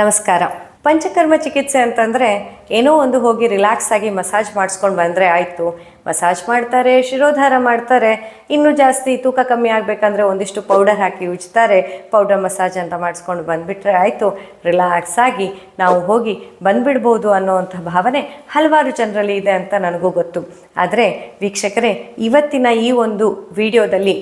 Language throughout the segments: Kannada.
ನಮಸ್ಕಾರ. ಪಂಚಕರ್ಮ ಚಿಕಿತ್ಸೆ ಅಂತಂದರೆ ಏನೋ ಒಂದು ಹೋಗಿ ರಿಲ್ಯಾಕ್ಸ್ ಆಗಿ ಮಸಾಜ್ ಮಾಡಿಸ್ಕೊಂಡು ಬಂದರೆ ಆಯಿತು. ಮಸಾಜ್ ಮಾಡ್ತಾರೆ, ಶಿರೋಧಾರ ಮಾಡ್ತಾರೆ. ಇನ್ನೂ ಜಾಸ್ತಿ ತೂಕ ಕಮ್ಮಿ ಆಗಬೇಕಂದ್ರೆ ಒಂದಿಷ್ಟು ಪೌಡರ್ ಹಾಕಿ ಉಜ್ತಾರೆ. ಪೌಡರ್ ಮಸಾಜ್ ಅಂತ ಮಾಡಿಸ್ಕೊಂಡು ಬಂದುಬಿಟ್ರೆ ಆಯಿತು. ರಿಲ್ಯಾಕ್ಸ್ ಆಗಿ ನಾವು ಹೋಗಿ ಬಂದುಬಿಡ್ಬೋದು ಅನ್ನೋವಂಥ ಭಾವನೆ ಹಲವಾರು ಜನರಲ್ಲಿ ಇದೆ ಅಂತ ನನಗೂ ಗೊತ್ತು. ಆದರೆ ವೀಕ್ಷಕರೇ, ಇವತ್ತಿನ ಈ ಒಂದು ವಿಡಿಯೋದಲ್ಲಿ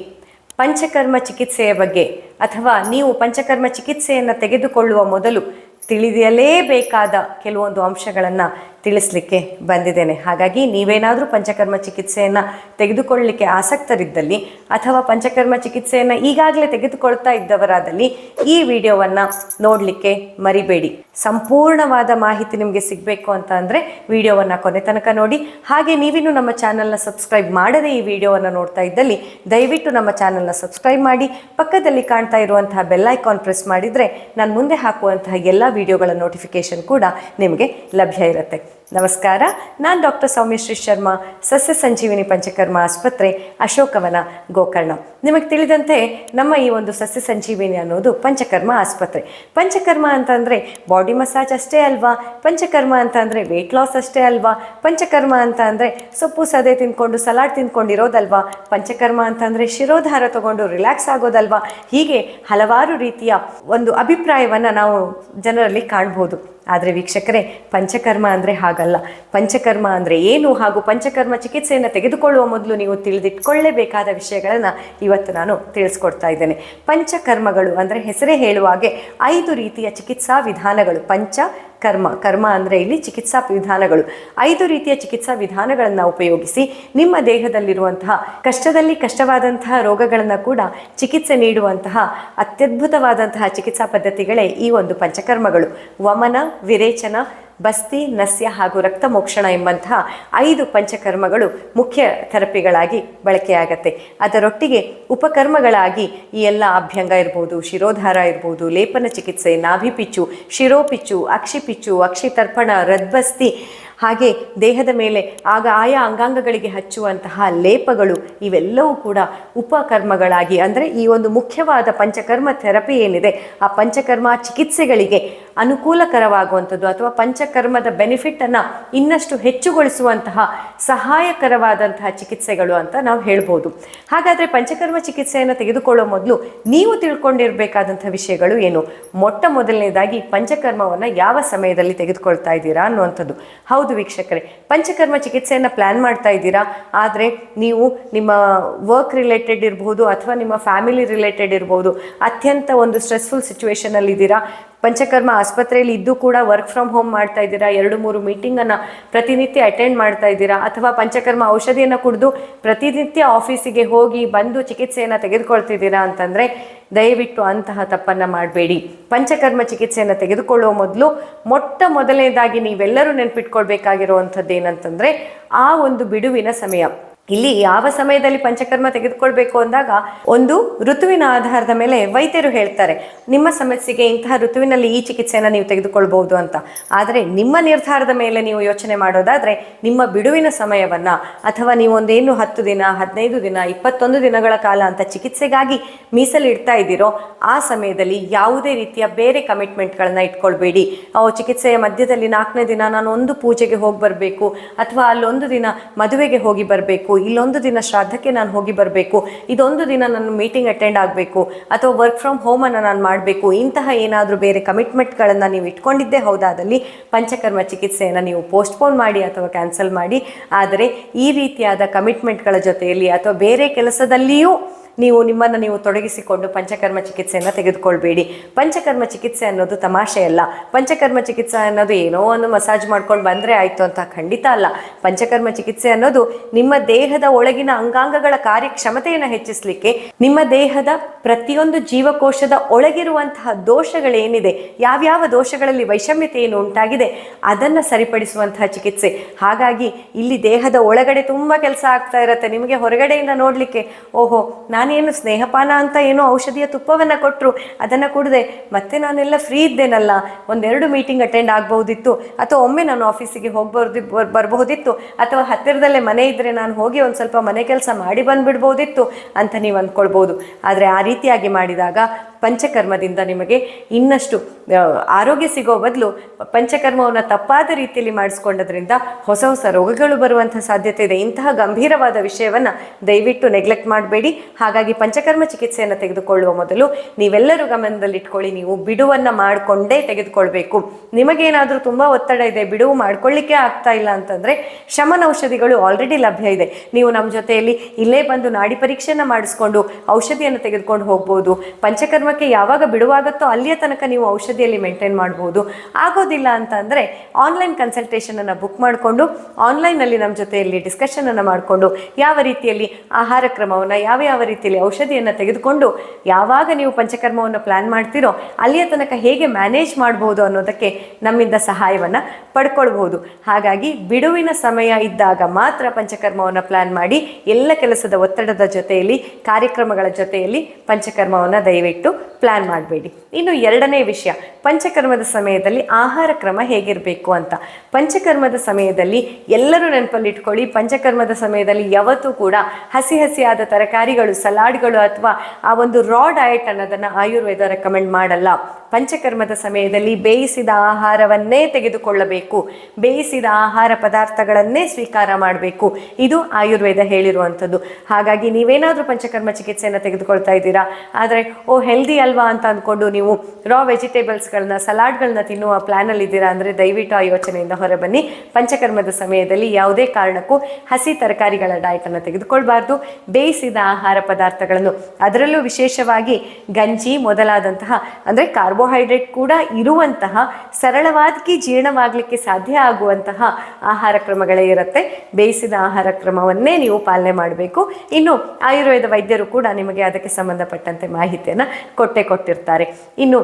ಪಂಚಕರ್ಮ ಚಿಕಿತ್ಸೆಯ ಬಗ್ಗೆ ಅಥವಾ ನೀವು ಪಂಚಕರ್ಮ ಚಿಕಿತ್ಸೆಯನ್ನು ತೆಗೆದುಕೊಳ್ಳುವ ಮೊದಲು ತಿಳಿಯಲೇಬೇಕಾದ ಕೆಲವೊಂದು ಅಂಶಗಳನ್ನು ತಿಳಿಸ್ಲಿಕ್ಕೆ ಬಂದಿದ್ದೇನೆ. ಹಾಗಾಗಿ ನೀವೇನಾದರೂ ಪಂಚಕರ್ಮ ಚಿಕಿತ್ಸೆಯನ್ನು ತೆಗೆದುಕೊಳ್ಳಲಿಕ್ಕೆ ಆಸಕ್ತರಿದ್ದಲ್ಲಿ ಅಥವಾ ಪಂಚಕರ್ಮ ಚಿಕಿತ್ಸೆಯನ್ನು ಈಗಾಗಲೇ ತೆಗೆದುಕೊಳ್ತಾ ಇದ್ದವರಾದಲ್ಲಿ ಈ ವಿಡಿಯೋವನ್ನು ನೋಡಲಿಕ್ಕೆ ಮರಿಬೇಡಿ. ಸಂಪೂರ್ಣವಾದ ಮಾಹಿತಿ ನಿಮಗೆ ಸಿಗಬೇಕು ಅಂತ ಅಂದರೆ ವಿಡಿಯೋವನ್ನು ಕೊನೆ ತನಕ ನೋಡಿ. ಹಾಗೆ ನೀವಿನ್ನೂ ನಮ್ಮ ಚಾನಲ್ನ ಸಬ್ಸ್ಕ್ರೈಬ್ ಮಾಡದೇ ಈ ವಿಡಿಯೋವನ್ನು ನೋಡ್ತಾ ಇದ್ದಲ್ಲಿ ದಯವಿಟ್ಟು ನಮ್ಮ ಚಾನಲ್ನ ಸಬ್ಸ್ಕ್ರೈಬ್ ಮಾಡಿ. ಪಕ್ಕದಲ್ಲಿ ಕಾಣ್ತಾ ಇರುವಂತಹ ಬೆಲ್ ಐಕಾನ್ ಪ್ರೆಸ್ ಮಾಡಿದರೆ ನಾನು ಮುಂದೆ ಹಾಕುವಂತಹ ಎಲ್ಲ ವಿಡಿಯೋಗಳ ನೋಟಿಫಿಕೇಶನ್ ಕೂಡ ನಿಮಗೆ ಲಭ್ಯ ಇರುತ್ತೆ. ನಮಸ್ಕಾರ. ನಾನು ಡಾಕ್ಟರ್ ಸೌಮ್ಯಶ್ರೀ ಶರ್ಮಾ, ಸಸ್ಯ ಸಂಜೀವಿನಿ ಪಂಚಕರ್ಮ ಆಸ್ಪತ್ರೆ, ಅಶೋಕವನ ಗೋಕರ್ಣ. ನಿಮಗೆ ತಿಳಿದಂತೆ ನಮ್ಮ ಈ ಒಂದು ಸಸ್ಯ ಸಂಜೀವಿನಿ ಅನ್ನೋದು ಪಂಚಕರ್ಮ ಆಸ್ಪತ್ರೆ. ಪಂಚಕರ್ಮ ಅಂತಂದರೆ ಬಾಡಿ ಮಸಾಜ್ ಅಷ್ಟೇ ಅಲ್ವಾ? ಪಂಚಕರ್ಮ ಅಂತ ಅಂದರೆ ವೆಯ್ಟ್ ಲಾಸ್ ಅಷ್ಟೇ ಅಲ್ವಾ? ಪಂಚಕರ್ಮ ಅಂತ ಅಂದರೆ ಸೊಪ್ಪು, ಸದೆ ತಿಂದ್ಕೊಂಡು ಸಲಾಡ್ ತಿಂದ್ಕೊಂಡಿರೋದಲ್ವಾ ಪಂಚಕರ್ಮ ಅಂತಂದರೆ ಶಿರೋಧಾರ ತಗೊಂಡು ರಿಲ್ಯಾಕ್ಸ್ ಆಗೋದಲ್ವಾ? ಹೀಗೆ ಹಲವಾರು ರೀತಿಯ ಒಂದು ಅಭಿಪ್ರಾಯವನ್ನು ನಾವು ಜನರಲ್ಲಿ ಕಾಣ್ಬೋದು. ಆದರೆ ವೀಕ್ಷಕರೇ, ಪಂಚಕರ್ಮ ಅಂದರೆ ಹಾಗಲ್ಲ. ಪಂಚಕರ್ಮ ಅಂದರೆ ಏನು ಹಾಗೂ ಪಂಚಕರ್ಮ ಚಿಕಿತ್ಸೆಯನ್ನು ತೆಗೆದುಕೊಳ್ಳುವ ಮೊದಲು ನೀವು ತಿಳಿದಿಟ್ಕೊಳ್ಳೇಬೇಕಾದ ವಿಷಯಗಳನ್ನು ಇವತ್ತು ನಾನು ತಿಳಿಸ್ಕೊಡ್ತಾ ಇದ್ದೇನೆ. ಪಂಚಕರ್ಮಗಳು ಅಂದರೆ ಹೆಸರೇ ಹೇಳುವ ಹಾಗೆ ಐದು ರೀತಿಯ ಚಿಕಿತ್ಸಾ ವಿಧಾನಗಳು. ಪಂಚ ಕರ್ಮ ಕರ್ಮ ಅಂದರೆ ಇಲ್ಲಿ ಚಿಕಿತ್ಸಾ ವಿಧಾನಗಳು. ಐದು ರೀತಿಯ ಚಿಕಿತ್ಸಾ ವಿಧಾನಗಳನ್ನು ಉಪಯೋಗಿಸಿ ನಿಮ್ಮ ದೇಹದಲ್ಲಿರುವಂತಹ ಕಷ್ಟದಲ್ಲಿ ಕಷ್ಟವಾದಂತಹ ರೋಗಗಳನ್ನು ಕೂಡ ಚಿಕಿತ್ಸೆ ನೀಡುವಂತಹ ಅತ್ಯದ್ಭುತವಾದಂತಹ ಚಿಕಿತ್ಸಾ ಪದ್ಧತಿಗಳೇ ಈ ಒಂದು ಪಂಚಕರ್ಮಗಳು. ವಮನ, ವಿರೇಚನ ಬಸ್ತಿ, ನಸ್ಯ ಹಾಗೂ ರಕ್ತ ಮೋಕ್ಷಣ ಎಂಬಂತಹ ಐದು ಪಂಚಕರ್ಮಗಳು ಮುಖ್ಯ ಥೆರಪಿಗಳಾಗಿ ಬಳಕೆಯಾಗತ್ತೆ. ಅದರೊಟ್ಟಿಗೆ ಉಪಕರ್ಮಗಳಾಗಿ ಈ ಎಲ್ಲ ಅಭ್ಯಂಗ ಇರ್ಬೋದು, ಶಿರೋಧಾರ ಇರ್ಬೋದು, ಲೇಪನ ಚಿಕಿತ್ಸೆ, ನಾಭಿಪಿಚ್ಚು, ಶಿರೋಪಿಚ್ಚು, ಅಕ್ಷಿಪಿಚ್ಚು, ಅಕ್ಷಿತರ್ಪಣ, ರದ್ಬಸ್ತಿ ಹಾಗೆ ದೇಹದ ಮೇಲೆ ಆಗ ಆಯಾ ಅಂಗಾಂಗಗಳಿಗೆ ಹಚ್ಚುವಂತಹ ಲೇಪಗಳು ಇವೆಲ್ಲವೂ ಕೂಡ ಉಪಕರ್ಮಗಳಾಗಿ ಅಂದರೆ ಈ ಒಂದು ಮುಖ್ಯವಾದ ಪಂಚಕರ್ಮ ಥೆರಪಿ ಏನಿದೆ, ಆ ಪಂಚಕರ್ಮ ಚಿಕಿತ್ಸೆಗಳಿಗೆ ಅನುಕೂಲಕರವಾಗುವಂಥದ್ದು ಅಥವಾ ಪಂಚಕರ್ಮದ ಬೆನಿಫಿಟನ್ನು ಇನ್ನಷ್ಟು ಹೆಚ್ಚುಗೊಳಿಸುವಂತಹ ಸಹಾಯಕರವಾದಂತಹ ಚಿಕಿತ್ಸೆಗಳು ಅಂತ ನಾವು ಹೇಳ್ಬೋದು. ಹಾಗಾದರೆ ಪಂಚಕರ್ಮ ಚಿಕಿತ್ಸೆಯನ್ನು ತೆಗೆದುಕೊಳ್ಳೋ ಮೊದಲು ನೀವು ತಿಳ್ಕೊಂಡಿರಬೇಕಾದಂಥ ವಿಷಯಗಳು ಏನು? ಮೊಟ್ಟ ಮೊದಲನೇದಾಗಿ ಪಂಚಕರ್ಮವನ್ನು ಯಾವ ಸಮಯದಲ್ಲಿ ತೆಗೆದುಕೊಳ್ತಾ ಇದ್ದೀರಾ ಅನ್ನುವಂಥದ್ದು. ಹೌದು ವೀಕ್ಷಕರೇ. ಪಂಚಕರ್ಮ ಚಿಕಿತ್ಸೆಯನ್ನು ಪ್ಲ್ಯಾನ್ ಮಾಡ್ತಾ ಇದ್ದೀರಾ? ಆದರೆ ನೀವು ನಿಮ್ಮ ವರ್ಕ್ ರಿಲೇಟೆಡ್ ಇರಬಹುದು ಅಥವಾ ನಿಮ್ಮ ಫ್ಯಾಮಿಲಿ ರಿಲೇಟೆಡ್ ಇರಬಹುದು ಅತ್ಯಂತ ಒಂದು ಸ್ಟ್ರೆಸ್ಫುಲ್ ಸಿಚುವೇಶನಲ್ಲಿ ಇದ್ದೀರಾ ಪಂಚಕರ್ಮ ಆಸ್ಪತ್ರೆಯಲ್ಲಿ ಇದ್ದು ಕೂಡ ವರ್ಕ್ ಫ್ರಮ್ ಹೋಮ್ ಮಾಡ್ತಾ ಇದ್ದೀರಾ? ಎರಡು, ಮೂರು ಮೀಟಿಂಗನ್ನು ಪ್ರತಿನಿತ್ಯ ಅಟೆಂಡ್ ಮಾಡ್ತಾ ಇದ್ದೀರಾ? ಅಥವಾ ಪಂಚಕರ್ಮ ಔಷಧಿಯನ್ನು ಕುಡಿದು ಪ್ರತಿನಿತ್ಯ ಆಫೀಸಿಗೆ ಹೋಗಿ ಬಂದು ಚಿಕಿತ್ಸೆಯನ್ನು ತೆಗೆದುಕೊಳ್ತಿದ್ದೀರಾ ಅಂತಂದರೆ ದಯವಿಟ್ಟು ಅಂತಹ ತಪ್ಪನ್ನು ಮಾಡಬೇಡಿ. ಪಂಚಕರ್ಮ ಚಿಕಿತ್ಸೆಯನ್ನು ತೆಗೆದುಕೊಳ್ಳುವ ಮೊದಲು ಮೊಟ್ಟ ಮೊದಲನೇದಾಗಿ ನೀವೆಲ್ಲರೂ ನೆನಪಿಟ್ಕೊಳ್ಬೇಕಾಗಿರುವಂಥದ್ದು ಏನಂತಂದರೆ ಆ ಒಂದು ಬಿಡುವಿನ ಸಮಯ. ಇಲ್ಲಿ ಯಾವ ಸಮಯದಲ್ಲಿ ಪಂಚಕರ್ಮ ತೆಗೆದುಕೊಳ್ಬೇಕು ಅಂದಾಗ ಒಂದು ಋತುವಿನ ಆಧಾರದ ಮೇಲೆ ವೈದ್ಯರು ಹೇಳ್ತಾರೆ, ನಿಮ್ಮ ಸಮಸ್ಯೆಗೆ ಇಂತಹ ಋತುವಿನಲ್ಲಿ ಈ ಚಿಕಿತ್ಸೆಯನ್ನು ನೀವು ತೆಗೆದುಕೊಳ್ಬಹುದು ಅಂತ. ಆದರೆ ನಿಮ್ಮ ನಿರ್ಧಾರದ ಮೇಲೆ ನೀವು ಯೋಚನೆ ಮಾಡೋದಾದರೆ ನಿಮ್ಮ ಬಿಡುವಿನ ಸಮಯವನ್ನು ಅಥವಾ ನೀವು ಒಂದೇನು ಹತ್ತು ದಿನ, ಹದಿನೈದು ದಿನ, ಇಪ್ಪತ್ತೊಂದು ದಿನಗಳ ಕಾಲ ಅಂತ ಚಿಕಿತ್ಸೆಗಾಗಿ ಮೀಸಲಿಡ್ತಾ ಇದ್ದೀರೋ, ಆ ಸಮಯದಲ್ಲಿ ಯಾವುದೇ ರೀತಿಯ ಬೇರೆ ಕಮಿಟ್ಮೆಂಟ್ಗಳನ್ನ ಇಟ್ಕೊಳ್ಬೇಡಿ. ಚಿಕಿತ್ಸೆಯ ಮಧ್ಯದಲ್ಲಿ ನಾಲ್ಕನೇ ದಿನ ನಾನು ಒಂದು ಪೂಜೆಗೆ ಹೋಗಿ ಬರಬೇಕು ಅಥವಾ ಅಲ್ಲೊಂದು ದಿನ ಮದುವೆಗೆ ಹೋಗಿ ಬರಬೇಕು. ಇಲ್ಲೊಂದು ದಿನ ಶ್ರಾದ್ದಕ್ಕೆ ನಾನು ಹೋಗಿ ಬರಬೇಕು, ಇದೊಂದು ದಿನ ನಾನು ಮೀಟಿಂಗ್ ಅಟೆಂಡ್ ಆಗಬೇಕು, ಅಥವಾ ವರ್ಕ್ ಫ್ರಮ್ ಹೋಮನ್ನು ನಾನು ಮಾಡಬೇಕು, ಇಂತಹ ಏನಾದರೂ ಬೇರೆ ಕಮಿಟ್ಮೆಂಟ್ಗಳನ್ನು ನೀವು ಇಟ್ಕೊಂಡಿದ್ದೇ ಹೌದಾದಲ್ಲಿ ಪಂಚಕರ್ಮ ಚಿಕಿತ್ಸೆಯನ್ನು ನೀವು ಪೋಸ್ಟ್ಪೋನ್ ಮಾಡಿ ಅಥವಾ ಕ್ಯಾನ್ಸಲ್ ಮಾಡಿ. ಆದರೆ ಈ ರೀತಿಯಾದ ಕಮಿಟ್ಮೆಂಟ್ಗಳ ಜೊತೆಯಲ್ಲಿ ಅಥವಾ ಬೇರೆ ಕೆಲಸದಲ್ಲಿಯೂ ನೀವು ನಿಮ್ಮನ್ನು ನೀವು ತೊಡಗಿಸಿಕೊಂಡು ಪಂಚಕರ್ಮ ಚಿಕಿತ್ಸೆಯನ್ನು ತೆಗೆದುಕೊಳ್ಬೇಡಿ. ಪಂಚಕರ್ಮ ಚಿಕಿತ್ಸೆ ಅನ್ನೋದು ತಮಾಷೆ ಅಲ್ಲ. ಪಂಚಕರ್ಮ ಚಿಕಿತ್ಸೆ ಅನ್ನೋದು ಏನೋ ಒಂದು ಮಸಾಜ್ ಮಾಡ್ಕೊಂಡು ಬಂದರೆ ಆಯಿತು ಅಂತ ಖಂಡಿತ ಅಲ್ಲ. ಪಂಚಕರ್ಮ ಚಿಕಿತ್ಸೆ ಅನ್ನೋದು ನಿಮ್ಮ ದೇಹದ ಒಳಗಿನ ಅಂಗಾಂಗಗಳ ಕಾರ್ಯಕ್ಷಮತೆಯನ್ನು ಹೆಚ್ಚಿಸಲಿಕ್ಕೆ ನಿಮ್ಮ ದೇಹದ ಪ್ರತಿಯೊಂದು ಜೀವಕೋಶದ ಒಳಗಿರುವಂತಹ ದೋಷಗಳೇನಿದೆ, ಯಾವ್ಯಾವ ದೋಷಗಳಲ್ಲಿ ವೈಷಮ್ಯತೆ ಏನು ಉಂಟಾಗಿದೆ ಅದನ್ನು ಸರಿಪಡಿಸುವಂತಹ ಚಿಕಿತ್ಸೆ. ಹಾಗಾಗಿ ಇಲ್ಲಿ ದೇಹದ ಒಳಗಡೆ ತುಂಬ ಕೆಲಸ ಆಗ್ತಾ ಇರುತ್ತೆ. ನಿಮಗೆ ಹೊರಗಡೆಯಿಂದ ನೋಡಲಿಕ್ಕೆ, ಓಹೋ, ನಾನೇನು ಸ್ನೇಹಪಾನ ಅಂತ ಏನೋ ಔಷಧಿಯ ತುಪ್ಪವನ್ನು ಕೊಟ್ಟರು ಅದನ್ನು ಕುಡಿದೆ, ಮತ್ತೆ ನಾನೆಲ್ಲ ಫ್ರೀ ಇದ್ದೇನಲ್ಲ, ಒಂದೆರಡು ಮೀಟಿಂಗ್ ಅಟೆಂಡ್ ಆಗಬಹುದಿತ್ತು, ಅಥವಾ ಒಮ್ಮೆ ನಾನು ಆಫೀಸಿಗೆ ಹೋಗಿ ಬರ್ದಿ ಬರಬಹುದಿತ್ತು, ಅಥವಾ ಹತ್ತಿರದಲ್ಲೇ ಮನೆ ಇದ್ದರೆ ನಾನು ಹೋಗಿ ಒಂದು ಸ್ವಲ್ಪ ಮನೆ ಕೆಲಸ ಮಾಡಿ ಬಂದುಬಿಡ್ಬೋದಿತ್ತು ಅಂತ ನೀವು ಅಂದ್ಕೊಳ್ಬೋದು. ಆದರೆ ಆ ರೀತಿಯಾಗಿ ಮಾಡಿದಾಗ ಪಂಚಕರ್ಮದಿಂದ ನಿಮಗೆ ಇನ್ನಷ್ಟು ಆರೋಗ್ಯ ಸಿಗೋ ಬದಲು ಪಂಚಕರ್ಮವನ್ನು ತಪ್ಪಾದ ರೀತಿಯಲ್ಲಿ ಮಾಡಿಸ್ಕೊಂಡದ್ರಿಂದ ಹೊಸ ಹೊಸ ರೋಗಗಳು ಬರುವಂಥ ಸಾಧ್ಯತೆ ಇದೆ. ಇಂತಹ ಗಂಭೀರವಾದ ವಿಷಯವನ್ನು ದಯವಿಟ್ಟು ನೆಗ್ಲೆಕ್ಟ್ ಮಾಡಬೇಡಿ. ಹಾಗಾಗಿ ಪಂಚಕರ್ಮ ಚಿಕಿತ್ಸೆಯನ್ನು ತೆಗೆದುಕೊಳ್ಳುವ ಮೊದಲು ನೀವೆಲ್ಲರೂ ಗಮನದಲ್ಲಿಟ್ಕೊಳ್ಳಿ. ನೀವು ಬಿಡುವನ್ನು ಮಾಡಿಕೊಂಡೇ ತೆಗೆದುಕೊಳ್ಬೇಕು. ನಿಮಗೇನಾದರೂ ತುಂಬ ಒತ್ತಡ ಇದೆ, ಬಿಡುವು ಮಾಡ್ಕೊಳ್ಳಿಕ್ಕೆ ಆಗ್ತಾ ಇಲ್ಲ ಅಂತಂದರೆ ಶಮನ ಔಷಧಿಗಳು ಆಲ್ರೆಡಿ ಲಭ್ಯ ಇದೆ. ನೀವು ನಮ್ಮ ಜೊತೆಯಲ್ಲಿ ಇಲ್ಲೇ ಬಂದು ನಾಡಿ ಪರೀಕ್ಷೆಯನ್ನು ಮಾಡಿಸ್ಕೊಂಡು ಔಷಧಿಯನ್ನು ತೆಗೆದುಕೊಂಡು ಹೋಗ್ಬೋದು. ಪಂಚಕರ್ಮಕ್ಕೆ ಯಾವಾಗ ಬಿಡುವಾಗುತ್ತೋ ಅಲ್ಲಿಯ ತನಕ ನೀವು ಔಷಧಿಯಲ್ಲಿ ಮೇಂಟೈನ್ ಮಾಡ್ಬೋದು. ಆಗೋದಿಲ್ಲ ಅಂತ ಅಂದರೆ ಆನ್ಲೈನ್ ಕನ್ಸಲ್ಟೇಷನನ್ನು ಬುಕ್ ಮಾಡಿಕೊಂಡು ಆನ್ಲೈನಲ್ಲಿ ನಮ್ಮ ಜೊತೆಯಲ್ಲಿ ಡಿಸ್ಕಷನನ್ನು ಮಾಡಿಕೊಂಡು, ಯಾವ ರೀತಿಯಲ್ಲಿ ಆಹಾರ ಕ್ರಮವನ್ನು, ಯಾವ ಯಾವ ರೀತಿಯಲ್ಲಿ ಔಷಧಿಯನ್ನು ತೆಗೆದುಕೊಂಡು ಯಾವಾಗ ನೀವು ಪಂಚಕರ್ಮವನ್ನು ಪ್ಲ್ಯಾನ್ ಮಾಡ್ತೀರೋ, ಅಲ್ಲಿಯ ತನಕ ಹೇಗೆ ಮ್ಯಾನೇಜ್ ಮಾಡ್ಬೋದು ಅನ್ನೋದಕ್ಕೆ ನಮ್ಮಿಂದ ಸಹಾಯವನ್ನು ಪಡ್ಕೊಳ್ಬಹುದು ಹಾಗಾಗಿ ಬಿಡುವಿನ ಸಮಯ ಇದ್ದಾಗ ಮಾತ್ರ ಪಂಚಕರ್ಮವನ್ನು ಪ್ಲ್ಯಾನ್ ಮಾಡಿ, ಎಲ್ಲ ಕೆಲಸದ ಒತ್ತಡದ ಜೊತೆಯಲ್ಲಿ, ಕಾರ್ಯಕ್ರಮಗಳ ಜೊತೆಯಲ್ಲಿ ಪಂಚಕರ್ಮವನ್ನು ದಯವಿಟ್ಟು ಪ್ಲ್ಯಾನ್ ಮಾಡಬೇಡಿ. ಇನ್ನು ಎರಡನೇ ವಿಷಯ, ಪಂಚಕರ್ಮದ ಸಮಯದಲ್ಲಿ ಆಹಾರ ಕ್ರಮ ಹೇಗಿರಬೇಕು ಅಂತ. ಪಂಚಕರ್ಮದ ಸಮಯದಲ್ಲಿ ಎಲ್ಲರೂ ನೆನಪಲ್ಲಿಟ್ಕೊಳ್ಳಿ, ಪಂಚಕರ್ಮದ ಸಮಯದಲ್ಲಿ ಯಾವತ್ತೂ ಕೂಡ ಹಸಿ ಹಸಿಯಾದ ತರಕಾರಿಗಳು, ಸಲಾಡ್ಗಳು ಅಥವಾ ಆ ಒಂದು ರಾ ಡಯಟ್ ಅನ್ನೋದನ್ನು ಆಯುರ್ವೇದ ರೆಕಮೆಂಡ್ ಮಾಡಲ್ಲ. ಪಂಚಕರ್ಮದ ಸಮಯದಲ್ಲಿ ಬೇಯಿಸಿದ ಆಹಾರವನ್ನೇ ತೆಗೆದುಕೊಳ್ಳಬೇಕು. ಬೇಯಿಸಿದ ಆಹಾರ ಪದಾರ್ಥಗಳನ್ನೇ ಸ್ವೀಕಾರ ಮಾಡಬೇಕು. ಇದು ಆಯುರ್ವೇದ ಹೇಳಿರುವಂಥದ್ದು. ಹಾಗಾಗಿ ನೀವೇನಾದರೂ ಪಂಚಕರ್ಮ ಚಿಕಿತ್ಸೆಯನ್ನು ತೆಗೆದುಕೊಳ್ತಾ ಇದ್ದೀರಾ? ಆದರೆ, ಓ ಹೆಲ್ದಿ ಅಲ್ವಾ ಅಂತ ಅಂದ್ಕೊಂಡು ನೀವು ರಾ ವೆಜಿಟೇಬಲ್ಸ್ಗಳನ್ನ ಸಲಾಡ್ಗಳನ್ನ ತಿನ್ನುವ ಪ್ಲ್ಯಾನಲ್ಲಿ ಇದ್ದೀರಾ ಅಂದರೆ ದಯವಿಟ್ಟು ಆ ಯೋಚನೆಯಿಂದ ಹೊರಬನ್ನಿ ಪಂಚಕರ್ಮದ ಸಮಯದಲ್ಲಿ ಯಾವುದೇ ಕಾರಣಕ್ಕೂ ಹಸಿ ತರಕಾರಿಗಳ ಡಯಟನ್ನು ತೆಗೆದುಕೊಳ್ಬಾರ್ದು. ಬೇಯಿಸಿದ ಆಹಾರ ಪದಾರ್ಥಗಳನ್ನು ಅದರಲ್ಲೂ ವಿಶೇಷವಾಗಿ ಗಂಜಿ ಮೊದಲಾದಂತಹ ಅಂದರೆ ಕಾರ್ಬೋಹೈಡ್ರೇಟ್ ಕೂಡ ಇರುವಂತಹ ಸರಳವಾಗಿ ಜೀರ್ಣವಾಗಲಿಕ್ಕೆ ಸಾಧ್ಯ ಆಗುವಂತಹ ಆಹಾರ ಕ್ರಮಗಳೇ ಇರುತ್ತೆ. ಬೇಯಿಸಿದ ಆಹಾರ ಕ್ರಮವನ್ನೇ ನೀವು ಪಾಲನೆ ಮಾಡಬೇಕು. ಇನ್ನು ಆಯುರ್ವೇದ ವೈದ್ಯರು ಕೂಡ ನಿಮಗೆ ಅದಕ್ಕೆ ಸಂಬಂಧಪಟ್ಟಂತೆ ಮಾಹಿತಿಯನ್ನು ಕೊಟ್ಟೆ ಕೊಟ್ಟಿರ್ತಾರೆ. ಇನ್ನು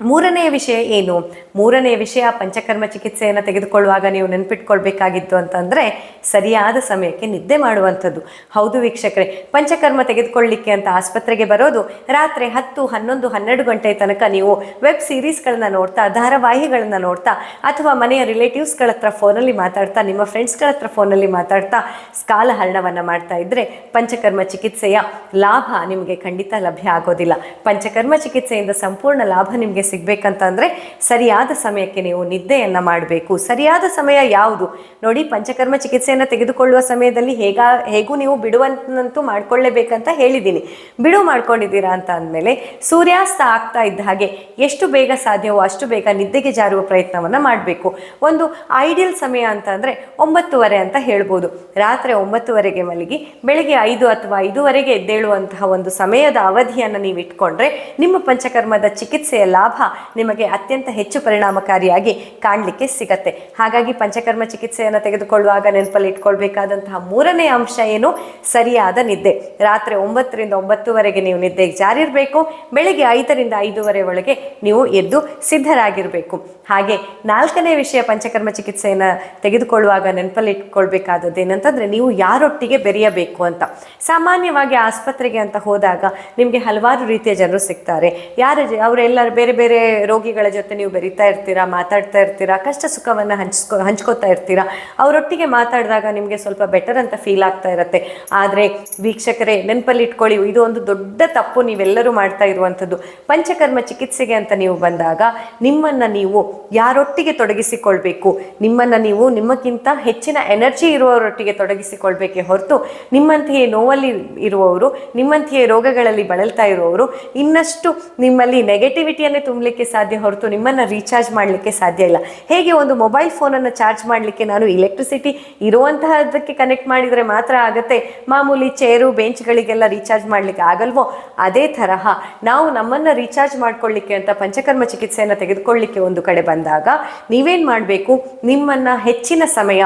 ಮೂರನೆಯ ವಿಷಯ ಏನು? ಮೂರನೆಯ ವಿಷಯ ಪಂಚಕರ್ಮ ಚಿಕಿತ್ಸೆಯನ್ನು ತೆಗೆದುಕೊಳ್ಳುವಾಗ ನೀವು ನೆನಪಿಟ್ಕೊಳ್ಬೇಕಾಗಿತ್ತು ಅಂತಂದರೆ ಸರಿಯಾದ ಸಮಯಕ್ಕೆ ನಿದ್ದೆ ಮಾಡುವಂಥದ್ದು. ಹೌದು ವೀಕ್ಷಕರೇ, ಪಂಚಕರ್ಮ ತೆಗೆದುಕೊಳ್ಳಿಕ್ಕೆ ಅಂತ ಆಸ್ಪತ್ರೆಗೆ ಬರೋದು ರಾತ್ರಿ ಹತ್ತು, ಹನ್ನೊಂದು, ಹನ್ನೆರಡು ಗಂಟೆ ತನಕ ನೀವು ವೆಬ್ ಸೀರೀಸ್ಗಳನ್ನು ನೋಡ್ತಾ, ಧಾರಾವಾಹಿಗಳನ್ನು ನೋಡ್ತಾ, ಅಥವಾ ಮನೆಯ ರಿಲೇಟಿವ್ಸ್ಗಳ ಹತ್ರ ಫೋನಲ್ಲಿ ಮಾತಾಡ್ತಾ, ನಿಮ್ಮ ಫ್ರೆಂಡ್ಸ್ಗಳ ಹತ್ರ ಫೋನಲ್ಲಿ ಮಾತಾಡ್ತಾ ಕಾಲಹರಣವನ್ನು ಮಾಡ್ತಾ ಇದ್ದರೆ ಪಂಚಕರ್ಮ ಚಿಕಿತ್ಸೆಯ ಲಾಭ ನಿಮಗೆ ಖಂಡಿತ ಲಭ್ಯ ಆಗೋದಿಲ್ಲ. ಪಂಚಕರ್ಮ ಚಿಕಿತ್ಸೆಯಿಂದ ಸಂಪೂರ್ಣ ಲಾಭ ನಿಮಗೆ ಸಿಗಬೇಕಂತಂದರೆ ಸರಿಯಾದ ಸಮಯಕ್ಕೆ ನೀವು ನಿದ್ದೆಯನ್ನು ಮಾಡಬೇಕು. ಸರಿಯಾದ ಸಮಯ ಯಾವುದು? ನೋಡಿ, ಪಂಚಕರ್ಮ ಚಿಕಿತ್ಸೆಯನ್ನು ತೆಗೆದುಕೊಳ್ಳುವ ಸಮಯದಲ್ಲಿ ಹೇಗ, ಹೇಗೂ ನೀವು ಬಿಡುವಂತೂ ಮಾಡ್ಕೊಳ್ಳೇಬೇಕಂತ ಹೇಳಿದ್ದೀನಿ. ಬಿಡುವು ಮಾಡ್ಕೊಂಡಿದ್ದೀರಾ ಅಂತ ಅಂದಮೇಲೆ ಸೂರ್ಯಾಸ್ತ ಆಗ್ತಾ ಇದ್ದ ಹಾಗೆ ಎಷ್ಟು ಬೇಗ ಸಾಧ್ಯವೋ ಅಷ್ಟು ಬೇಗ ನಿದ್ದೆಗೆ ಜಾರುವ ಪ್ರಯತ್ನವನ್ನು ಮಾಡಬೇಕು. ಒಂದು ಐಡಿಯಲ್ ಸಮಯ ಅಂತ ಅಂದರೆ ಒಂಬತ್ತುವರೆ ಅಂತ ಹೇಳ್ಬೋದು. ರಾತ್ರಿ ಒಂಬತ್ತುವರೆಗೆ ಮಲಗಿ ಬೆಳಿಗ್ಗೆ ಐದು ಅಥವಾ ಐದುವರೆಗೆ ಎದ್ದೇಳುವಂತಹ ಒಂದು ಸಮಯದ ಅವಧಿಯನ್ನು ನೀವು ಇಟ್ಕೊಂಡ್ರೆ ನಿಮ್ಮ ಪಂಚಕರ್ಮದ ಚಿಕಿತ್ಸೆಯ ಲಾಭ ನಿಮಗೆ ಅತ್ಯಂತ ಹೆಚ್ಚು ಪರಿಣಾಮಕಾರಿಯಾಗಿ ಕಾಣಲಿಕ್ಕೆ ಸಿಗತ್ತೆ. ಹಾಗಾಗಿ ಪಂಚಕರ್ಮ ಚಿಕಿತ್ಸೆಯನ್ನು ತೆಗೆದುಕೊಳ್ಳುವಾಗ ನೆನಪಲ್ಲಿ ಇಟ್ಕೊಳ್ಬೇಕಾದಂತಹ ಮೂರನೇ ಅಂಶ ಏನು? ಸರಿಯಾದ ನಿದ್ದೆ. ರಾತ್ರಿ ಒಂಬತ್ತರಿಂದ ಒಂಬತ್ತುವರೆಗೆ ನೀವು ನಿದ್ದೆಗೆ ಜಾರಿರಬೇಕು. ಬೆಳಿಗ್ಗೆ ಐದರಿಂದ ಐದೂವರೆ ಒಳಗೆ ನೀವು ಎದ್ದು ಸಿದ್ಧರಾಗಿರಬೇಕು. ಹಾಗೆ ನಾಲ್ಕನೇ ವಿಷಯ ಪಂಚಕರ್ಮ ಚಿಕಿತ್ಸೆಯನ್ನು ತೆಗೆದುಕೊಳ್ಳುವಾಗ ನೆನಪಲ್ಲಿ ಇಟ್ಕೊಳ್ಬೇಕಾದದ್ದು ಏನಂತಂದರೆ ನೀವು ಯಾರೊಟ್ಟಿಗೆ ಬೆರೆಯಬೇಕು ಅಂತ. ಸಾಮಾನ್ಯವಾಗಿ ಆಸ್ಪತ್ರೆಗೆ ಅಂತ ಹೋದಾಗ ನಿಮಗೆ ಹಲವಾರು ರೀತಿಯ ಜನರು ಸಿಗ್ತಾರೆ. ಯಾರು ಅವರೆಲ್ಲರೂ ಬೇರೆ ಬೇರೆ ರೋಗಿಗಳ ಜೊತೆ ನೀವು ಬೆರಿತಾ ಇರ್ತೀರಾ, ಮಾತಾಡ್ತಾ ಇರ್ತೀರಾ, ಕಷ್ಟ ಸುಖವನ್ನು ಹಂಚ್ಕೊ, ಹಂಚ್ಕೋತಾ ಇರ್ತೀರಾ, ಅವರೊಟ್ಟಿಗೆ ಮಾತಾಡಿದಾಗ ನಿಮಗೆ ಸ್ವಲ್ಪ ಬೆಟರ್ ಅಂತ ಫೀಲ್ ಆಗ್ತಾ ಇರುತ್ತೆ. ಆದರೆ ವೀಕ್ಷಕರೇ, ನೆನಪಲ್ಲಿ ಇಟ್ಕೊಳ್ಳಿ, ಇದು ಒಂದು ದೊಡ್ಡ ತಪ್ಪು ನೀವೆಲ್ಲರೂ ಮಾಡ್ತಾ ಇರುವಂಥದ್ದು. ಪಂಚಕರ್ಮ ಚಿಕಿತ್ಸೆಗೆ ಅಂತ ನೀವು ಬಂದಾಗ ನಿಮ್ಮನ್ನು ನೀವು ಯಾರೊಟ್ಟಿಗೆ ತೊಡಗಿಸಿಕೊಳ್ಬೇಕು? ನಿಮ್ಮನ್ನು ನೀವು ನಿಮ್ಮಕ್ಕಿಂತ ಹೆಚ್ಚಿನ ಎನರ್ಜಿ ಇರುವವರೊಟ್ಟಿಗೆ ತೊಡಗಿಸಿಕೊಳ್ಬೇಕೆ ಹೊರತು, ನಿಮ್ಮಂತೆಯೇ ನೋವಲ್ಲಿ ಇರುವವರು, ನಿಮ್ಮಂತೆಯೇ ರೋಗಗಳಲ್ಲಿ ಬಳಲ್ತಾ ಇರುವವರು, ಇನ್ನಷ್ಟು ನಿಮ್ಮಲ್ಲಿ ನೆಗೆಟಿವಿಟಿಯನ್ನೇ ತುಂಬಲಿಕ್ಕೆ ಸಾಧ್ಯ ಹೊರತು ನಿಮ್ಮನ್ನು ರೀಚಾರ್ಜ್ ಮಾಡಲಿಕ್ಕೆ ಸಾಧ್ಯ ಇಲ್ಲ. ಹೇಗೆ ಒಂದು ಮೊಬೈಲ್ ಫೋನನ್ನು ಚಾರ್ಜ್ ಮಾಡಲಿಕ್ಕೆ ನಾನು ಇಲೆಕ್ಟ್ರಿಸಿಟಿ ಇರುವಂತಹದಕ್ಕೆ ಕನೆಕ್ಟ್ ಮಾಡಿದರೆ ಮಾತ್ರ ಆಗುತ್ತೆ? ಮಾಮೂಲಿ ಚೇರು ಬೆಂಚ್ಗಳಿಗೆಲ್ಲ ರೀಚಾರ್ಜ್ ಮಾಡಲಿಕ್ಕೆ ಆಗಲ್ವೋ? ಅದೇ ತರಹ ನಾವು ನಮ್ಮನ್ನು ರೀಚಾರ್ಜ್ ಮಾಡ್ಕೊಳ್ಳಿಕ್ಕೆ ಅಂತ ಪಂಚಕರ್ಮ ಚಿಕಿತ್ಸೆಯನ್ನು ತೆಗೆದುಕೊಳ್ಳಿಕ್ಕೆ ಒಂದು ಕಡೆ ಬಂದಾಗ ನೀವೇನು ಮಾಡಬೇಕು? ನಿಮ್ಮನ್ನು ಹೆಚ್ಚಿನ ಸಮಯ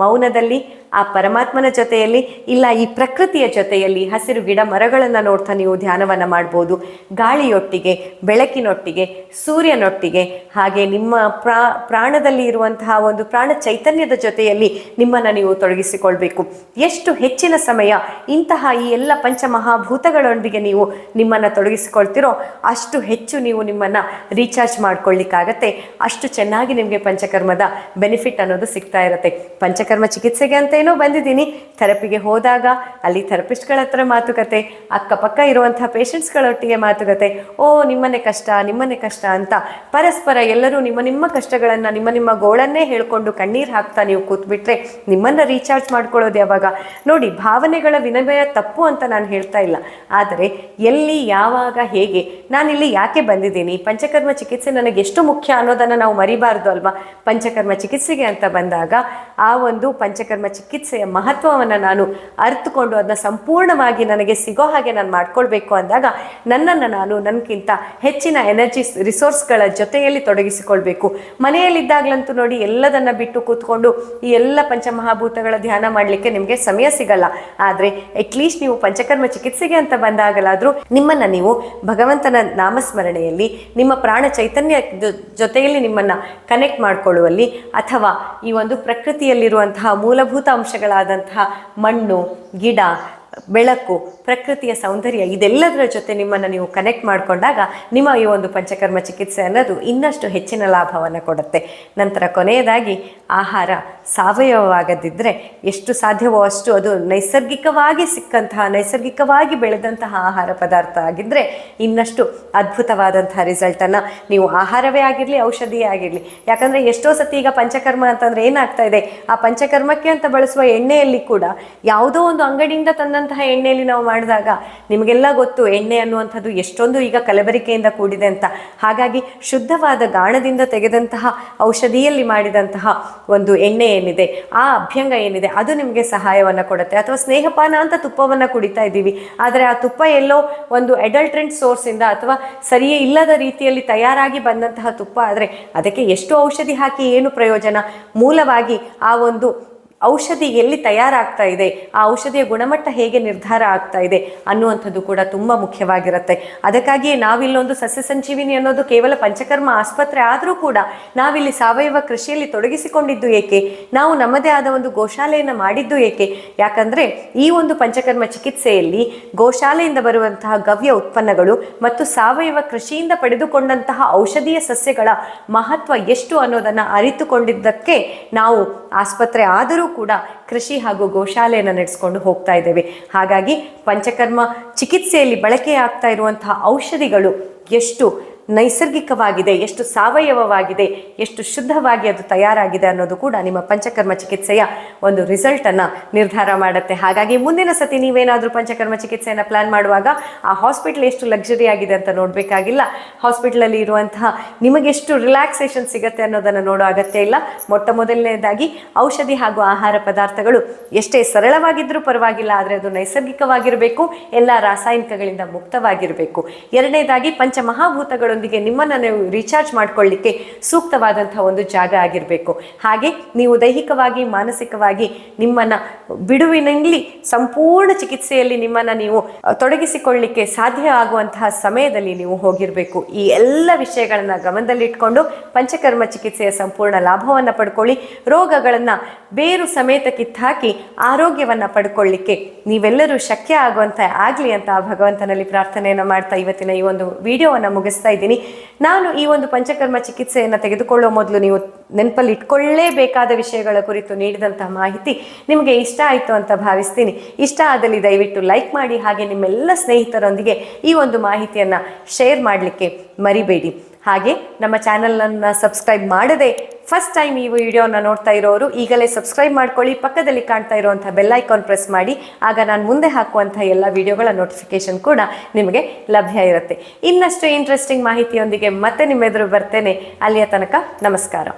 ಮೌನದಲ್ಲಿ ಆ ಪರಮಾತ್ಮನ ಜೊತೆಯಲ್ಲಿ ಇಲ್ಲ ಈ ಪ್ರಕೃತಿಯ ಜೊತೆಯಲ್ಲಿ ಹಸಿರು ಗಿಡ ಮರಗಳನ್ನು ನೋಡ್ತಾ ನೀವು ಧ್ಯಾನವನ್ನು ಮಾಡ್ಬೋದು. ಗಾಳಿಯೊಟ್ಟಿಗೆ, ಬೆಳಕಿನೊಟ್ಟಿಗೆ, ಸೂರ್ಯನೊಟ್ಟಿಗೆ, ಹಾಗೆ ನಿಮ್ಮ ಪ್ರಾ, ಪ್ರಾಣದಲ್ಲಿ ಇರುವಂತಹ ಒಂದು ಪ್ರಾಣ ಚೈತನ್ಯದ ಜೊತೆಯಲ್ಲಿ ನಿಮ್ಮನ್ನು ನೀವು ತೊಡಗಿಸಿಕೊಳ್ಬೇಕು. ಎಷ್ಟು ಹೆಚ್ಚಿನ ಸಮಯ ಇಂತಹ ಈ ಎಲ್ಲ ಪಂಚಮಹಾಭೂತಗಳೊಂದಿಗೆ ನೀವು ನಿಮ್ಮನ್ನು ತೊಡಗಿಸಿಕೊಳ್ತಿರೋ ಅಷ್ಟು ಹೆಚ್ಚು ನೀವು ನಿಮ್ಮನ್ನು ರೀಚಾರ್ಜ್ ಮಾಡ್ಕೊಳ್ಳಿಕ್ಕಾಗತ್ತೆ. ಅಷ್ಟು ಚೆನ್ನಾಗಿ ನಿಮಗೆ ಪಂಚಕರ್ಮದ ಬೆನಿಫಿಟ್ ಅನ್ನೋದು ಸಿಗ್ತಾ ಇರುತ್ತೆ. ಪಂಚಕರ್ಮ ಚಿಕಿತ್ಸೆಗೆ ಅಂತ ಏನೋ ಬಂದಿದ್ದೀನಿ. ಥೆರಪಿಗೆ ಹೋದಾಗ ಅಲ್ಲಿ ಥೆರಪಿಸ್ಟ್ಗಳ ಹತ್ರ ಮಾತುಕತೆ, ಅಕ್ಕಪಕ್ಕ ಇರುವಂತಹ ಪೇಷಂಟ್ಸ್ಗಳೊಟ್ಟಿಗೆ ಮಾತುಕತೆ, ಓ, ನಿಮ್ಮನೆ ಕಷ್ಟ ನಿಮ್ಮನೆ ಕಷ್ಟ ಅಂತ ಪರಸ್ಪರ ಎಲ್ಲರೂ ನಿಮ್ಮ ನಿಮ್ಮ ಕಷ್ಟಗಳನ್ನು, ನಿಮ್ಮ ನಿಮ್ಮ ಗೋಳನ್ನೇ ಹೇಳ್ಕೊಂಡು ಕಣ್ಣೀರು ಹಾಕ್ತಾ ನೀವು ಕೂತ್ಬಿಟ್ರೆ ನಿಮ್ಮನ್ನು ರೀಚಾರ್ಜ್ ಮಾಡ್ಕೊಳ್ಳೋದು ಯಾವಾಗ? ನೋಡಿ, ಭಾವನೆಗಳ ವಿನಿಮಯ ತಪ್ಪು ಅಂತ ನಾನು ಹೇಳ್ತಾ ಇಲ್ಲ. ಆದರೆ ಎಲ್ಲಿ, ಯಾವಾಗ, ಹೇಗೆ ನಾನಿಲ್ಲಿ ಯಾಕೆ ಬಂದಿದ್ದೀನಿ? ಪಂಚಕರ್ಮ ಚಿಕಿತ್ಸೆ ನನಗೆ ಎಷ್ಟು ಮುಖ್ಯ ಅನ್ನೋದನ್ನು ನಾವು ಮರಿಬಾರ್ದು ಅಲ್ವಾ? ಪಂಚಕರ್ಮ ಚಿಕಿತ್ಸೆಗೆ ಅಂತ ಬಂದಾಗ ಆ ಒಂದು ಪಂಚಕರ್ಮ ಚಿಕಿತ್ಸೆಯ ಮಹತ್ವವನ್ನು ನಾನು ಅರ್ಥಕೊಂಡು ಅದನ್ನ ಸಂಪೂರ್ಣವಾಗಿ ನನಗೆ ಸಿಗೋ ಹಾಗೆ ನಾನು ಮಾಡ್ಕೊಳ್ಬೇಕು ಅಂದಾಗ ನನ್ನನ್ನು ನಾನು ನನಗಿಂತ ಹೆಚ್ಚಿನ ಎನರ್ಜಿ ರಿಸೋರ್ಸ್ಗಳ ಜೊತೆಯಲ್ಲಿ ತೊಡಗಿಸಿಕೊಳ್ಬೇಕು. ಮನೆಯಲ್ಲಿದ್ದಾಗಲಂತೂ ನೋಡಿ ಎಲ್ಲದನ್ನ ಬಿಟ್ಟು ಕೂತ್ಕೊಂಡು ಈ ಎಲ್ಲ ಪಂಚಮಹಾಭೂತಗಳ ಧ್ಯಾನ ಮಾಡಲಿಕ್ಕೆ ನಿಮಗೆ ಸಮಯ ಸಿಗಲ್ಲ. ಆದರೆ ಅಟ್ಲೀಸ್ಟ್ ನೀವು ಪಂಚಕರ್ಮ ಚಿಕಿತ್ಸೆಗೆ ಅಂತ ಬಂದಾಗಲಾದರೂ ನಿಮ್ಮನ್ನ ನೀವು ಭಗವಂತನ ನಾಮಸ್ಮರಣೆಯಲ್ಲಿ, ನಿಮ್ಮ ಪ್ರಾಣ ಚೈತನ್ಯ ಜೊತೆಯಲ್ಲಿ ನಿಮ್ಮನ್ನ ಕನೆಕ್ಟ್ ಮಾಡಿಕೊಳ್ಳುವಲ್ಲಿ ಅಥವಾ ಈ ಒಂದು ಪ್ರಕೃತಿಯಲ್ಲಿರುವಂತಹ ಮೂಲಭೂತ ಅಂಶಗಳಾದಂತಹ ಮಣ್ಣು, ಗಿಡ, ಬೆಳಕು, ಪ್ರಕೃತಿಯ ಸೌಂದರ್ಯ ಇದೆಲ್ಲದರ ಜೊತೆ ನಿಮ್ಮನ್ನು ನೀವು ಕನೆಕ್ಟ್ ಮಾಡಿಕೊಂಡಾಗ ನಿಮ್ಮ ಈ ಒಂದು ಪಂಚಕರ್ಮ ಚಿಕಿತ್ಸೆ ಅನ್ನೋದು ಇನ್ನಷ್ಟು ಹೆಚ್ಚಿನ ಲಾಭವನ್ನು ಕೊಡುತ್ತೆ. ನಂತರ ಕೊನೆಯದಾಗಿ ಆಹಾರ ಸಾವಯವವಾಗದಿದ್ದರೆ ಎಷ್ಟು ಸಾಧ್ಯವೋ ಅಷ್ಟು ಅದು ನೈಸರ್ಗಿಕವಾಗಿ ಸಿಕ್ಕಂತಹ, ನೈಸರ್ಗಿಕವಾಗಿ ಬೆಳೆದಂತಹ ಆಹಾರ ಪದಾರ್ಥ ಆಗಿದ್ದರೆ ಇನ್ನಷ್ಟು ಅದ್ಭುತವಾದಂತಹ ರಿಸಲ್ಟನ್ನು ನೀವು ಆಹಾರವೇ ಆಗಿರಲಿ, ಔಷಧಿಯೇ ಆಗಿರಲಿ. ಯಾಕಂದರೆ ಎಷ್ಟೋ ಸತಿ ಈಗ ಪಂಚಕರ್ಮ ಅಂತಂದರೆ ಏನಾಗ್ತಾ ಇದೆ? ಆ ಪಂಚಕರ್ಮಕ್ಕೆ ಅಂತ ಬಳಸುವ ಎಣ್ಣೆಯಲ್ಲಿ ಕೂಡ ಯಾವುದೋ ಒಂದು ಅಂಗಡಿಯಿಂದ ತಂದಂತಹ ಎಣ್ಣೆಯಲ್ಲಿ ನಾವು ಮಾಡಿದಾಗ ನಿಮಗೆಲ್ಲ ಗೊತ್ತು, ಎಣ್ಣೆ ಅನ್ನುವಂಥದ್ದು ಎಷ್ಟೊಂದು ಈಗ ಕಲಬೆರಿಕೆಯಿಂದ ಕೂಡಿದೆ ಅಂತ. ಹಾಗಾಗಿ ಶುದ್ಧವಾದ ಗಾಣದಿಂದ ತೆಗೆದಂತಹ ಔಷಧಿಯಲ್ಲಿ ಮಾಡಿದಂತಹ ಒಂದು ಎಣ್ಣೆ ಏನಿದೆ, ಆ ಅಭ್ಯಂಗ ಏನಿದೆ, ಅದು ನಿಮಗೆ ಸಹಾಯವನ್ನು ಕೊಡುತ್ತೆ. ಅಥವಾ ಸ್ನೇಹಪಾನ ಅಂತ ತುಪ್ಪವನ್ನು ಕುಡಿತಾ ಇದ್ದೀವಿ. ಆದರೆ ಆ ತುಪ್ಪ ಎಲ್ಲೋ ಒಂದು ಅಡಲ್ಟ್ರೆಂಟ್ ಸೋರ್ಸಿಂದ ಅಥವಾ ಸರಿಯೇ ಇಲ್ಲದ ರೀತಿಯಲ್ಲಿ ತಯಾರಾಗಿ ಬಂದಂತಹ ತುಪ್ಪ ಆದರೆ ಅದಕ್ಕೆ ಎಷ್ಟು ಔಷಧಿ ಹಾಕಿ ಏನು ಪ್ರಯೋಜನ? ಮೂಲವಾಗಿ ಆ ಒಂದು ಔಷಧಿ ಎಲ್ಲಿ ತಯಾರಾಗ್ತಾ ಇದೆ? ಆ ಔಷಧಿಯ ಗುಣಮಟ್ಟ ಹೇಗೆ ನಿರ್ಧಾರ ಆಗ್ತಾ ಇದೆ? ಅನ್ನುವಂಥದ್ದು ಕೂಡ ತುಂಬ ಮುಖ್ಯವಾಗಿರುತ್ತೆ. ಅದಕ್ಕಾಗಿಯೇ ನಾವಿಲ್ಲೊಂದು ಸಸ್ಯ ಸಂಜೀವಿನಿ ಅನ್ನೋದು ಕೇವಲ ಪಂಚಕರ್ಮ ಆಸ್ಪತ್ರೆ ಆದರೂ ಕೂಡ ನಾವಿಲ್ಲಿ ಸಾವಯವ ಕೃಷಿಯಲ್ಲಿ ತೊಡಗಿಸಿಕೊಂಡಿದ್ದು ಏಕೆ? ನಾವು ನಮ್ಮದೇ ಆದ ಒಂದು ಗೋಶಾಲೆಯನ್ನು ಮಾಡಿದ್ದು ಏಕೆ? ಯಾಕಂದರೆ ಈ ಒಂದು ಪಂಚಕರ್ಮ ಚಿಕಿತ್ಸೆಯಲ್ಲಿ ಗೋಶಾಲೆಯಿಂದ ಬರುವಂತಹ ಗವ್ಯ ಉತ್ಪನ್ನಗಳು ಮತ್ತು ಸಾವಯವ ಕೃಷಿಯಿಂದ ಪಡೆದುಕೊಂಡಂತಹ ಔಷಧೀಯ ಸಸ್ಯಗಳ ಮಹತ್ವ ಎಷ್ಟು ಅನ್ನೋದನ್ನು ಅರಿತುಕೊಂಡಿದ್ದಕ್ಕೆ ನಾವು ಆಸ್ಪತ್ರೆ ಆದರೂ ಕೂಡ ಕೃಷಿ ಹಾಗೂ ಗೋಶಾಲೆಯನ್ನು ನಡೆಸ್ಕೊಂಡು ಹೋಗ್ತಾ ಇದ್ದೇವೆ. ಹಾಗಾಗಿ ಪಂಚಕರ್ಮ ಚಿಕಿತ್ಸೆಯಲ್ಲಿ ಬಳಕೆ ಆಗ್ತಾ ಇರುವಂತಹ ಔಷಧಿಗಳು ಎಷ್ಟು ನೈಸರ್ಗಿಕವಾಗಿದೆ, ಎಷ್ಟು ಸಾವಯವವಾಗಿದೆ, ಎಷ್ಟು ಶುದ್ಧವಾಗಿ ಅದು ತಯಾರಾಗಿದೆ ಅನ್ನೋದು ಕೂಡ ನಿಮ್ಮ ಪಂಚಕರ್ಮ ಚಿಕಿತ್ಸೆಯ ಒಂದು ರಿಸಲ್ಟನ್ನು ನಿರ್ಧಾರ ಮಾಡುತ್ತೆ. ಹಾಗಾಗಿ ಮುಂದಿನ ಸತಿ ನೀವೇನಾದರೂ ಪಂಚಕರ್ಮ ಚಿಕಿತ್ಸೆಯನ್ನು ಪ್ಲಾನ್ ಮಾಡುವಾಗ ಆ ಹಾಸ್ಪಿಟ್ಲ್ ಎಷ್ಟು ಲಕ್ಸುರಿ ಆಗಿದೆ ಅಂತ ನೋಡಬೇಕಾಗಿಲ್ಲ. ಹಾಸ್ಪಿಟ್ಲಲ್ಲಿ ಇರುವಂತಹ ನಿಮಗೆಷ್ಟು ರಿಲ್ಯಾಕ್ಸೇಷನ್ ಸಿಗುತ್ತೆ ಅನ್ನೋದನ್ನು ನೋಡೋ ಅಗತ್ಯ ಇಲ್ಲ. ಮೊಟ್ಟ ಮೊದಲನೇದಾಗಿ ಔಷಧಿ ಹಾಗೂ ಆಹಾರ ಪದಾರ್ಥಗಳು ಎಷ್ಟೇ ಸರಳವಾಗಿದ್ದರೂ ಪರವಾಗಿಲ್ಲ, ಆದರೆ ಅದು ನೈಸರ್ಗಿಕವಾಗಿರಬೇಕು, ಎಲ್ಲ ರಾಸಾಯನಿಕಗಳಿಂದ ಮುಕ್ತವಾಗಿರಬೇಕು. ಎರಡನೇದಾಗಿ ಪಂಚಮಹಾಭೂತಗಳೊಂದಿಗೆ ನಿಮ್ಮನ್ನು ನೀವು ರೀಚಾರ್ಜ್ ಮಾಡ್ಕೊಳ್ಳಿಕ್ಕೆ ಸೂಕ್ತವಾದಂತಹ ಒಂದು ಜಾಗ ಆಗಿರಬೇಕು. ಹಾಗೆ ನೀವು ದೈಹಿಕವಾಗಿ, ಮಾನಸಿಕವಾಗಿ ನಿಮ್ಮನ್ನು ಬಿಡುವಿನಲ್ಲಿ ಸಂಪೂರ್ಣ ಚಿಕಿತ್ಸೆಯಲ್ಲಿ ನಿಮ್ಮನ್ನು ನೀವು ತೊಡಗಿಸಿಕೊಳ್ಳಿಕ್ಕೆ ಸಾಧ್ಯ ಆಗುವಂತಹ ಸಮಯದಲ್ಲಿ ನೀವು ಹೋಗಿರಬೇಕು. ಈ ಎಲ್ಲ ವಿಷಯಗಳನ್ನು ಗಮನದಲ್ಲಿಟ್ಕೊಂಡು ಪಂಚಕರ್ಮ ಚಿಕಿತ್ಸೆಯ ಸಂಪೂರ್ಣ ಲಾಭವನ್ನು ಪಡ್ಕೊಳ್ಳಿ. ರೋಗಗಳನ್ನು ಬೇರು ಸಮೇತ ಕಿತ್ತಾಕಿ ಆರೋಗ್ಯವನ್ನು ಪಡ್ಕೊಳ್ಳಿಕ್ಕೆ ನೀವೆಲ್ಲರೂ ಶಕ್ಯ ಆಗುವಂತ ಆಗಲಿ ಅಂತ ಭಗವಂತನಲ್ಲಿ ಪ್ರಾರ್ಥನೆಯನ್ನು ಮಾಡ್ತಾ ಇವತ್ತಿನ ಈ ಒಂದು ವಿಡಿಯೋವನ್ನು ಮುಗಿಸ್ತಾ ಇದ್ದೀನಿ. ನಾನು ಈ ಒಂದು ಪಂಚಕರ್ಮ ಚಿಕಿತ್ಸೆಯನ್ನು ತೆಗೆದುಕೊಳ್ಳೋ ಮೊದಲು ನೀವು ನೆನಪಲ್ಲಿ ಇಟ್ಕೊಳ್ಳೇಬೇಕಾದ ವಿಷಯಗಳ ಕುರಿತು ನೀಡಿದಂತಹ ಮಾಹಿತಿ ನಿಮಗೆ ಇಷ್ಟ ಆಯಿತು ಅಂತ ಭಾವಿಸ್ತೀನಿ. ಇಷ್ಟ ಆದಲ್ಲಿ ದಯವಿಟ್ಟು ಲೈಕ್ ಮಾಡಿ ಹಾಗೆ ನಿಮ್ಮೆಲ್ಲ ಸ್ನೇಹಿತರೊಂದಿಗೆ ಈ ಒಂದು ಮಾಹಿತಿಯನ್ನು ಶೇರ್ ಮಾಡಲಿಕ್ಕೆ ಮರಿಬೇಡಿ. ಹಾಗೆ ನಮ್ಮ ಚಾನಲನ್ನು ಸಬ್ಸ್ಕ್ರೈಬ್ ಮಾಡದೆ ಫಸ್ಟ್ ಟೈಮ್ ಈ ವಿಡಿಯೋನ ನೋಡ್ತಾ ಇರೋರು ಈಗಲೇ ಸಬ್ಸ್ಕ್ರೈಬ್ ಮಾಡ್ಕೊಳ್ಳಿ, ಪಕ್ಕದಲ್ಲಿ ಕಾಣ್ತಾ ಇರುವಂಥ ಬೆಲ್ ಐಕಾನ್ ಪ್ರೆಸ್ ಮಾಡಿ, ಆಗ ನಾನು ಮುಂದೆ ಹಾಕುವಂಥ ಎಲ್ಲ ವಿಡಿಯೋಗಳ ನೋಟಿಫಿಕೇಶನ್ ಕೂಡ ನಿಮಗೆ ಲಭ್ಯ ಇರುತ್ತೆ. ಇನ್ನಷ್ಟು ಇಂಟ್ರೆಸ್ಟಿಂಗ್ ಮಾಹಿತಿಯೊಂದಿಗೆ ಮತ್ತೆ ನಿಮ್ಮೆದುರು ಬರ್ತೇನೆ. ಅಲ್ಲಿಯ ತನಕ ನಮಸ್ಕಾರ.